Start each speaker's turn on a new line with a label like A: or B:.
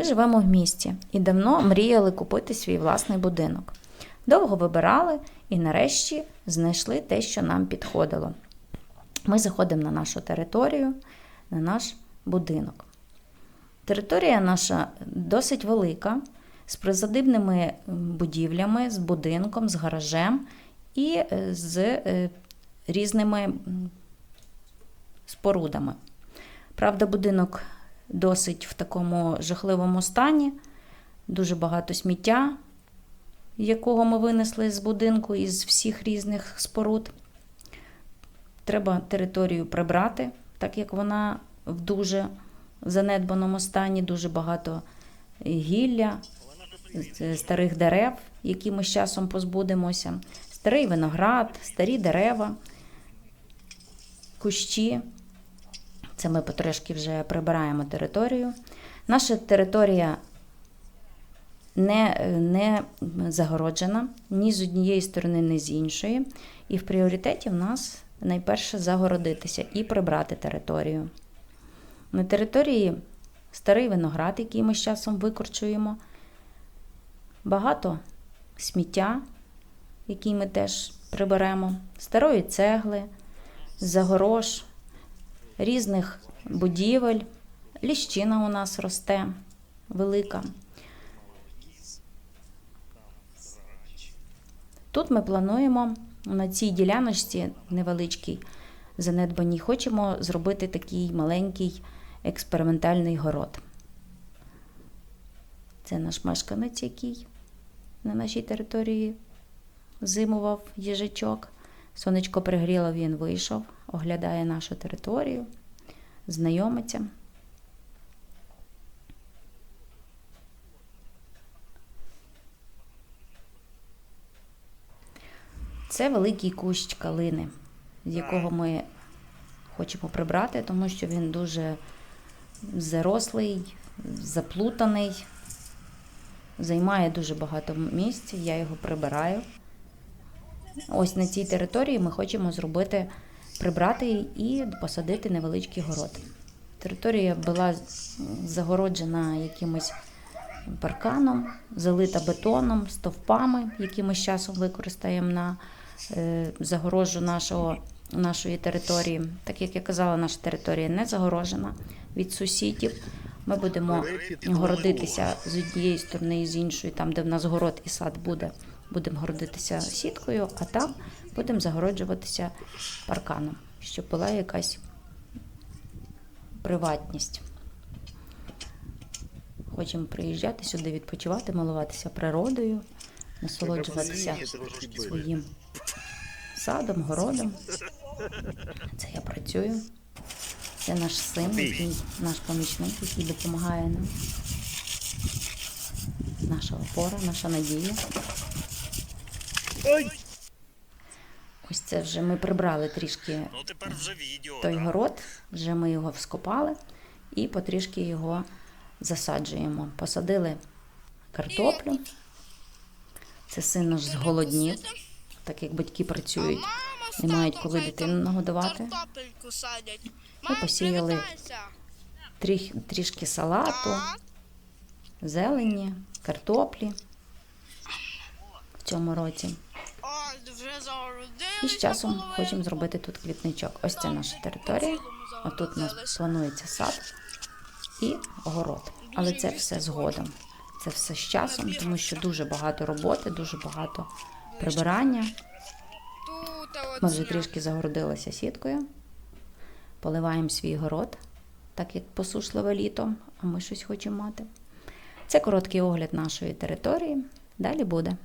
A: живемо в місті і давно мріяли купити свій власний будинок. Довго вибирали і нарешті знайшли те, що нам підходило. Ми заходимо на нашу територію, на наш будинок. Територія наша досить велика, з призадибними будівлями, з будинком, з гаражем і е, з е, різними спорудами. Правда, будинок досить в такому жахливому стані, дуже багато сміття, якого ми винесли з будинку із всіх різних споруд. Треба територію прибрати, так як вона в дуже занедбаному стані, дуже багато гілля, старих дерев, які ми з часом позбудемося, старий виноград, старі дерева, кущі. Це ми потрошки вже прибираємо територію. Наша територія не, не загороджена ні з однієї сторони, ні з іншої. І в пріоритеті в нас найперше загородитися і прибрати територію. На території старий виноград, який ми з часом викорчуємо, багато сміття, який ми теж приберемо, старої цегли, загорож, різних будівель. Ліщина у нас росте велика. Тут ми плануємо на цій діляночці невеличкій занедбаній, хочемо зробити такий маленький експериментальний город. Це наш мешканець, який на нашій території зимував їжачок. Сонечко пригріло, він вийшов, оглядає нашу територію, знайомиться. Це великий кущ калини, з якого ми хочемо прибрати, тому що він дуже зарослий, заплутаний, займає дуже багато місця, я його прибираю. Ось на цій території ми хочемо зробити, прибрати і посадити невеличкий город. Територія була загороджена якимось парканом, залита бетоном, стовпами, які ми з часом використаємо на е, загорожу нашого, нашої території. Так як я казала, наша територія не загорожена від сусідів. Ми будемо городитися з однієї сторони і з іншої, там, де в нас город і сад буде, будемо городитися сіткою, а там будемо загороджуватися парканом, щоб була якась приватність. Хочемо приїжджати сюди, відпочивати, милуватися природою, насолоджуватися своїм садом, городом. Це я працюю. Це наш син, який наш помічник, який допомагає нам. Наша опора, наша надія. Ось це вже ми прибрали трішки
B: Ну тепер вже відео.
A: той
B: да?
A: город, вже ми його вскопали і потрішки його засаджуємо. Посадили картоплю. Це син наш зголоднів, так як батьки працюють, не мають коли дитину нагодувати. Ми посіяли трішки салату, зелені, картоплі в цьому році. І з часом хочемо зробити тут квітничок. Ось це наша територія. А тут у нас планується сад і город. Але це все згодом. Це все з часом, тому що дуже багато роботи, дуже багато прибирання. Ми вже трішки загородилися сіткою, поливаємо свій город, так як посушливе літо, а ми щось хочемо мати. Це короткий огляд нашої території. Далі буде.